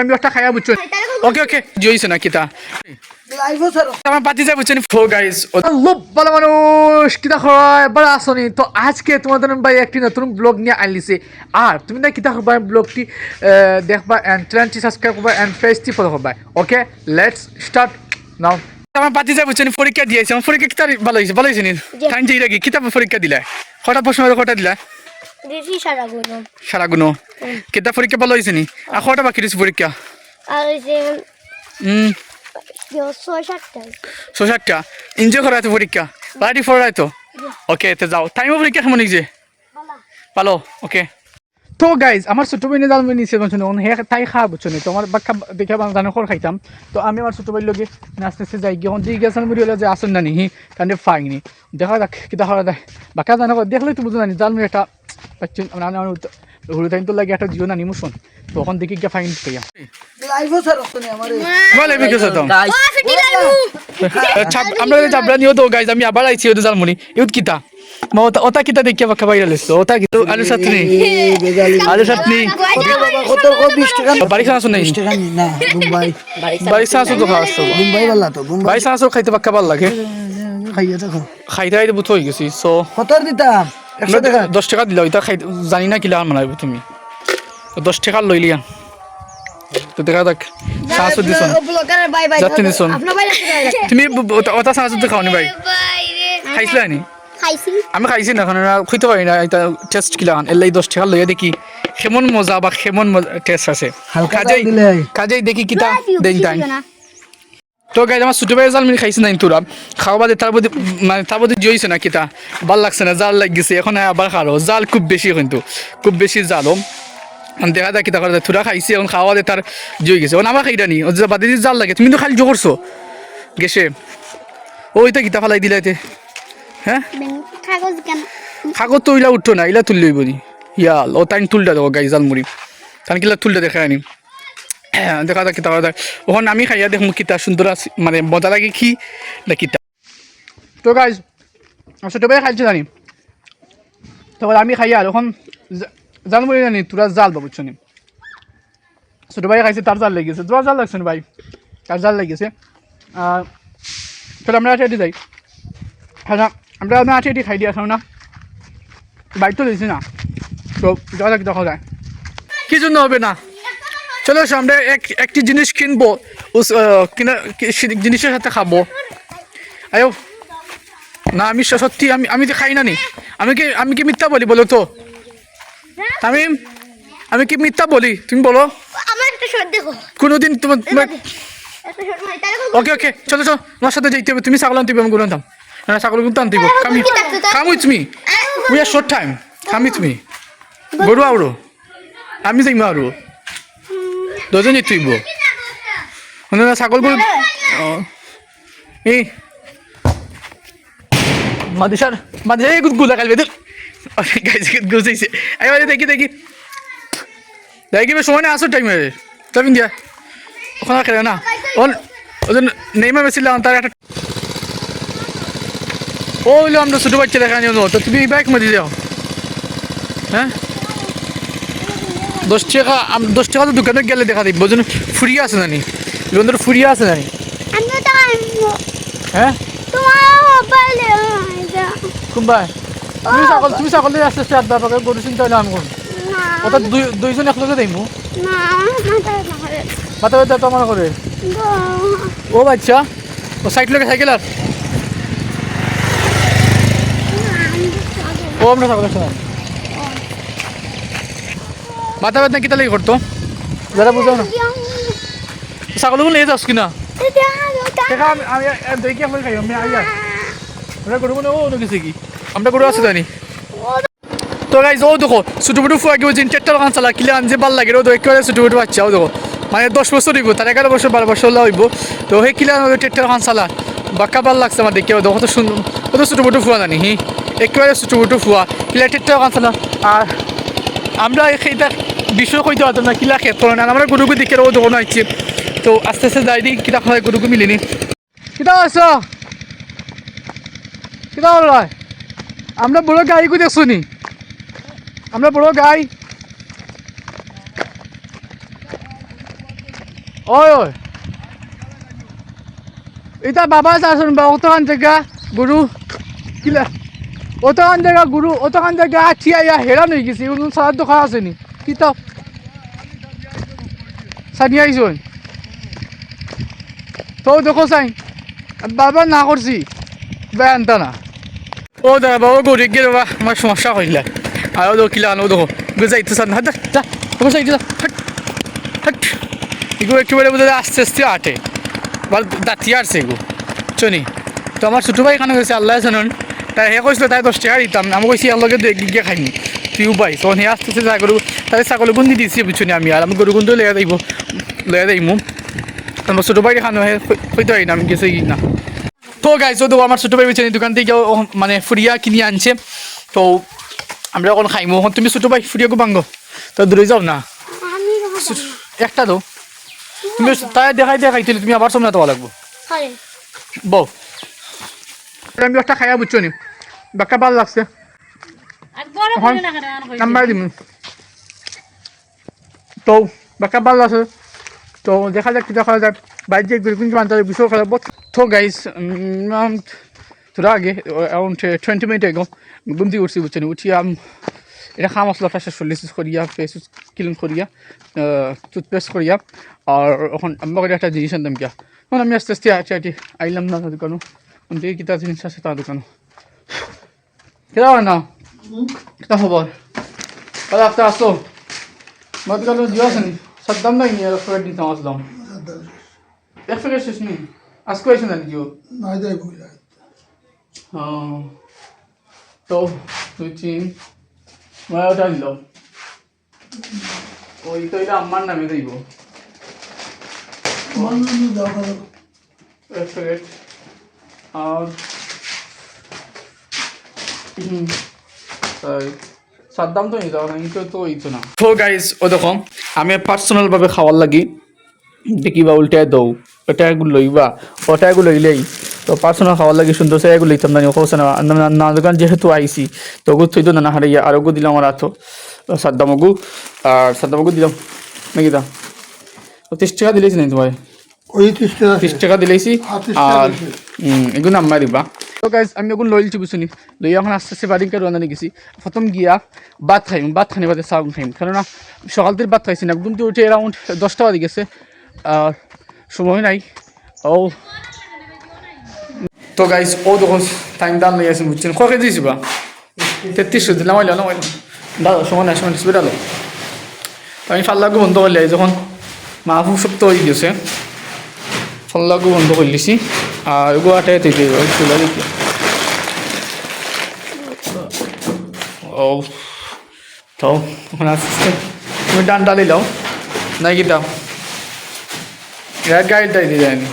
আমি একটা খাইয়া বুঝছ? ওকে ওকে জইছে না কিতা? আমার পাতি যা বুঝছেন ফো গাইস লোক ভালো মানুষ কিতা বড় আসনি তো আজকে তোমাদের ভাই একটি নতুন ব্লগ নিয়ে আনলিছে আর তুমি না কিতা হবা ব্লগটি দেখবা এন্ড চ্যানেলটি সাবস্ক্রাইব করবা এন্ড পেজটি ফলো করবা। ওকে লেটস স্টার্ট নাও আমার পাতি যা বুঝছেন পরীক্ষা দিয়েছে আমার পরীক্ষা কিতা ভালো হয়েছে ভালো হয়েছে নি? টাইম যাই রাখি কিতাব পরীক্ষা দিলা? কটা প্রশ্ন কটা দিলা? দিদি সারা গুলো সারা গুনো কিতাব পরীক্ষা ভালো হয়েছে নি আর কটা বাকি রয়েছে পরীক্ষা ছয় সাতটা। এনজয় করা তো পরীক্ষা বাড়ি পড়াই তো ওকে তো যাও। টাইমও পরীক্ষা কেমন হয়েছে ভালো ওকে তো গাইজ আমার ছোট বইনে জাল বই নিছে বলছো হে তাই খাওয়া বুঝছ নি তো আমার বাক্কা দেখে জানো খর খাইতাম। তো আমি আমার ছোট বইয়ের লগে নাচতে নাচতে যাই গিয়ে দিয়ে গেছেন মুড়ি হলে যে আসুন না নি হি কারণে ফাইনি দেখা যাক কিতা খাওয়া দেয় বাক্কা জানো দেখলে তো বুঝো না জাল মুড়ি একটা পাচ্ছেন হুড়ু তো লাগে একটা জিও না নিমুশন তো দেখি গিয়ে ফাইন পেয়া লাইভও স্যার শুনি আমার। বলে আমি কিছু তো? ও ফিটি লাইবু ছাপ- আমরা যদি চাপড়া নিও তো গাইজ আমি আবার আইছি ওদের জালমুনি ইউত কিতা? মা ওটা ওটা কিতা দেখিয়া বাক্কা বাইরে লেছো ওটা কিন্তু আলু বেজালি। আলু সাতনি কত বাবা কত কত বিশ টাকা বাড়ি খাওয়া শুনে বিশ টাকা না মুম্বাই। বাড়ি সাহায্য তো খাওয়া মুম্বাই বালা তো মুম্বাই। বাড়ি খাইতে বাক্কা ভালো লাগে। খাইয়ে দেখো। খাইতে খাইতে বুথ হয়ে গেছি সো কত দিতাম? দশ টাকা দিলা ওইটা খাই জানি না কিলা মানাইব তুমি। তো দশ টাকা লইলি আন। তো দেখা যাক সাহায্য দিছ বাই রাখতে তুমি ওটা- সাহায্য তো খাওনি ভাই। খাইছিলে নি? আমি খাইছি না কারণ খুঁজতে পারি না এটা টেস্ট কিলা আন। এলাই দশ টাকা লইয়া দেখি কেমন মজা বা কেমন টেস্ট আছে। কাজেই কাজেই দেখি কিতা দেন টাইম তো গাইজ আমার ছোট ভাই জাল মিল খাইছে না তোরা খাওয়া বাদে তার মধ্যে মানে তার মধ্যে জইছে না কিতা? ভালো লাগছে না জাল লাগিছে এখন আবার খারো। জাল খুব বেশি কিন্তু। খুব বেশি জালও দেখা যায় কিতা করে। তোরা খাইছে এখন খাওয়া বাদে তার জই গেছে। এখন আমার খাইটা নি। বাদে জাল লাগে। তুমি তো খালি জো করছ। গেছে। ওইটা কিতা ফালাই দিলা এতে? হ্যাঁ? কাগজ তো ইলা উঠতো না ইলা তুল লইব নি। ইয়াল ও তাই তুলটা দেবো গাই জাল মুড়ি তান কিলা তুলটা দেখা আনি হ্যাঁ দেখা যাক কিতা ওখানে আমি খাইয়া দেখমু কিতা সুন্দর মানে মজা লাগে কি না কিতা তো। গাইজ ছোট ভাই খাইছে জানি। তখন আমি খাইয়া আর জাল মুড়ি জানি তোরা জাল বাবু শুনি ছোট ভাই খাইছে তার জাল লেগেছে। তোরা জাল লাগছে ভাই? তার জাল লেগেছে। আর চলো আমরা আটে যাই। হ্যাঁ না, আমরা আমরা আটে খাই দিয়ে আসলাম না বাইক তো দিয়েছি না। তো যাওয়া যাক দেখা যায়। কি জন্য হবে না? চলো এসো, আমরা এক একটি জিনিস কিনবো। কিনা কি- জিনিসের সাথে খাব। আয়ো। না আমি সত্যি আমি আমি তো খাই না নি। আমি কি আমি কি মিথ্যা বলি বলো তো? আমি আমি কি মিথ্যা বলি? তুমি বলো। আমার কোনোদিন তোমার ওকে ওকে চলো চলো তোমার সাথে যাইতে হবে। তুমি ছাগল আনতে আমি গরু আনতাম। না ছাগল কিন্তু আনতে কামি? Come with me we are short time come with me গরু আউড়ো আমি যাইম আরও দুজনে শুনে না ছাগল গরু অঁ। এই। মাদিসার মাদিসার এই গুলা কালবে গাইছে গুছাইছে এবারে দেখি দেখি। দেখি বেশ সময় না আসো টাইমে তবে দিয়া। ওখানে খেলে না। ওন ওজন নেইমা মেছিলাম তার একটা ও হইল আমরা ছোটো বাচ্চা দেখা নিও তো তুমি বাইক মধ্যে যাও হ্যাঁ দশ টাকা আম- দশ টাকা তো দোকানে গেলে দেখা দিই বোঝেন ফুরিয়ে আছে জানি। বন্ধুর ফুরিয়ে আছে জানি। হ্যাঁ? কোনবাই তুমি ছাগল তুমি দিয়ে আস্তে আস্তে আড্ডা পাকে গরু চিন্তা হইলে আমি ওটা দুই দুইজন একলগে দেইমু না মাথা ব্যথা তো আমার করে। ও বাচ্চা ও সাইড লোকে সাইকেল আর। ও আমরা সময় মাথা ব্যথা কিতা লাগে করতো? যারা বুঝাও না। ছাগলগুলো নিয়ে যাস কিনা। আমরা গরু ও আছে জানি। তো গাইজ ও দেখো ছোটো ছোটো ফুয়া কি বলছি চারটা দোকান চালা কিলে আনছে ভালো লাগে ও তো একেবারে ছোটো ছোটো বাচ্চা ও দেখো। মানে দশ বছর হইব তার এগারো বছর বারো বছর হইব তো সেই কিলে চারটা দোকান চালা। বাক্কা ভালো লাগছে আমার দেখে দেখো কত সুন্দর কত ছোটো ছোটো ফুয়া জানি হি। একেবারে ছোটো ছোটো ফুয়া কিলা চারটা দোকান চালা। আর আমরা সেইটা বিষয় কইতে পারতাম না কিলা খেত না আমরা গরুকে দেখে ও দোকান তো আস্তে আস্তে যাই দিই কিতা খাওয়াই গরুকে মিলিনি কিতা আছো কিতা হল আমরা বড় গাই কই দেখছ নি? আমরা বড় গাই ওই ওই। এটা বাবা চাচোন বা অতখান জায়গা গরু। কিলা অতখান জায়গা গরু অতখান জায়গা থিয়া ইয়া হেরান গেছে কোনো সারার দোকান আছে নি। কি তো? সানি আইসন তো দেখো চাই বাবা না করছি বেআনতা না। ও দাদা, বাবা গরিব গিয়ে বাবা আমার সমস্যা হইলে। আরও দেখো কিলা আনো দেখো যা ওকে সাইড যা হাট হাট। এগুলো একেবারে বোধ আস্তে আস্তে আটে। দাঁতি আসছে এগু চনি, তো আমার ছোটো ভাই খানে গেছে, আল্লাহ জানুন। তাই হে কৈছিল তাই দশ টাকা দিতাম। আমি কৈছি ইয়ার লগে গিয়ে খাইনি তুইও পাই তখন হে আস্তে আস্তে যা গরু তাই ছাগল গুন্দি দিছি বুঝছনি আমি আর আমি গরু গুন্দি লইয়া যাইব লইয়া যাইমু আমার ছোটো ভাই খানো হে হইতে পারি না আমি গেছে কি না তো গাইজ তো আমার ছোটো ভাই বেচারি দোকান থেকে মানে ফুরিয়া কিনে আনছে। তো আমরা এখন খাইমু। এখন তুমি ছোটো ভাই ফুরিয়াকে বাঙ্গো তো দূরে যাও না? একটা দাও তুমি তাই দেখাই দেখাই তুমি আবার সামনে দেওয়া লাগবো। বউ আমি একটা খাইয়া বুঝছ নি? বাক্কা ভালো লাগছে। নাম্বার দিম। তো বাক্কা ভালো লাগছে। তো দেখা যাক কি দেখা যাক বাইরে যে গুরুকুঞ্জ মানতে বিষয় খেলা তো গাইস থোড়া আগে অ্যারাউন্ড টোয়েন্টি মিনিট এগো ঘুম থেকে উঠছি বুঝছ নি? উঠি আম এটা খা মশলা ফ্রেশ চল্লিশ করিয়া ফেস ক্লিন করিয়া টুথপেস্ট করিয়া আর এখন আমি করে একটা জিনিস আনতাম কিয়া আমি আস্তে আস্তে আছি আইলাম না দোকানো দেখি কিতা জিনিস আছে তার দোকানো কেটা হয় না কিতা খবর ভালো একটা আসো আমার দোকানে জিও আছে নি সাদ্দাম নাই নিয়ে ফ্রেড দিতাম আসলাম এক ফ্রেড শেষ নি আজকে হয়েছে না জিও নাই যাই বইলা হ্যাঁ তো দুই তিন মানে ওটা দিল ওই তো এটা আমার নামে দিব মানুষ যাও ভালো এক প্যাকেট আর তাই। সাদ্দাম তো নিতে না কিন্তু তো হইতো না। তো গাইজ ও দেখো, আমি পার্সোনাল ভাবে খাওয়ার লাগি। দেখি বা উল্টায় দৌ ওটা এগুলো লইবা ওটা এগুলো লইলেই। তো পার্সোনাল খাওয়ার লাগি সুন্দর সে এগুলো লইতাম না হোসে না দোকান যেহেতু আইসি, তো ওগু থইতো না হারাইয়া আর ওগু দিলাম আমার হাতো সাদ্দাম ওগু, আর সাদ্দাম ওগু দিলাম। নাকি দা? তো তিরিশ টাকা দিলেছি নাই তোমায়। ওই টাকা হ্যাঁ, 30 টাকা আর এগুলো নাম্বার দিবা তো গাইজ আমি এখন লইলছি বুঝুনি লইয়া এখন আস্তে আস্তে বাড়িকে রান্না গেছি। প্রথম গিয়া ভাত খাইম ভাত খানি বাদে চাউল খাইম। কেননা সকাল থেকে ভাত খাইছি না। ঘুম থেকে উঠে অ্যারাউন্ড দশটা বাজে গেছে। আর সময় নাই। ও। তো গাইজ ও তখন টাইম দান লই আসেন বুঝছেন কয় কেজি বা? তেত্রিশশো দিলাম আইলাম না দাদা সময় নাই সময় হসপিটাল তো আমি ফাল্লাকে বন্ধ করলে যখন মাহফু সব তো হয়ে গেছে ফল্লাগু বন্ধ করে লিছি আর এগো আটাই থেকে চুলা দিকে ও তো ওখানে আসছে তুমি ডানটা দিলাও নাই কি দাও গাইডটাই দিয়ে যায়নি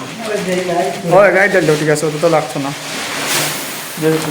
ও গাইডটা দিও ঠিক আছে ওটা তো লাগতো না। যেহেতু